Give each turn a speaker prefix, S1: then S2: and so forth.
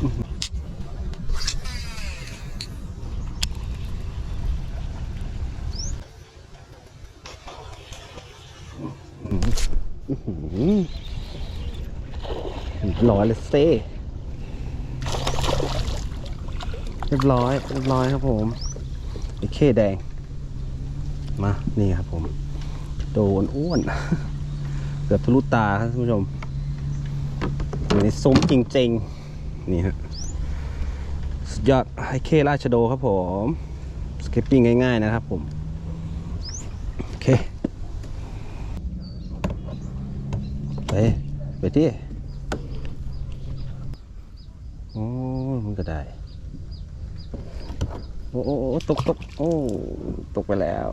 S1: ร้อยเลยเซ่เรียบร้อยเรียบร้อยครับผมไอ้เข้แดง มา นี่ครับผม โดนอ้วน เกือบทะลุตาครับท่านผู้ชมอยู่ในซุ้มจริง ๆ นี่ฮะสุดยอดไฮเคราชโดครับผมสเก็ปปิ้งง่ายๆนะครับผมโอเคไปไปที่โอ้มันก็ได้โอ้โอ้โอ้ตกตกโอ้ตกไปแล้ว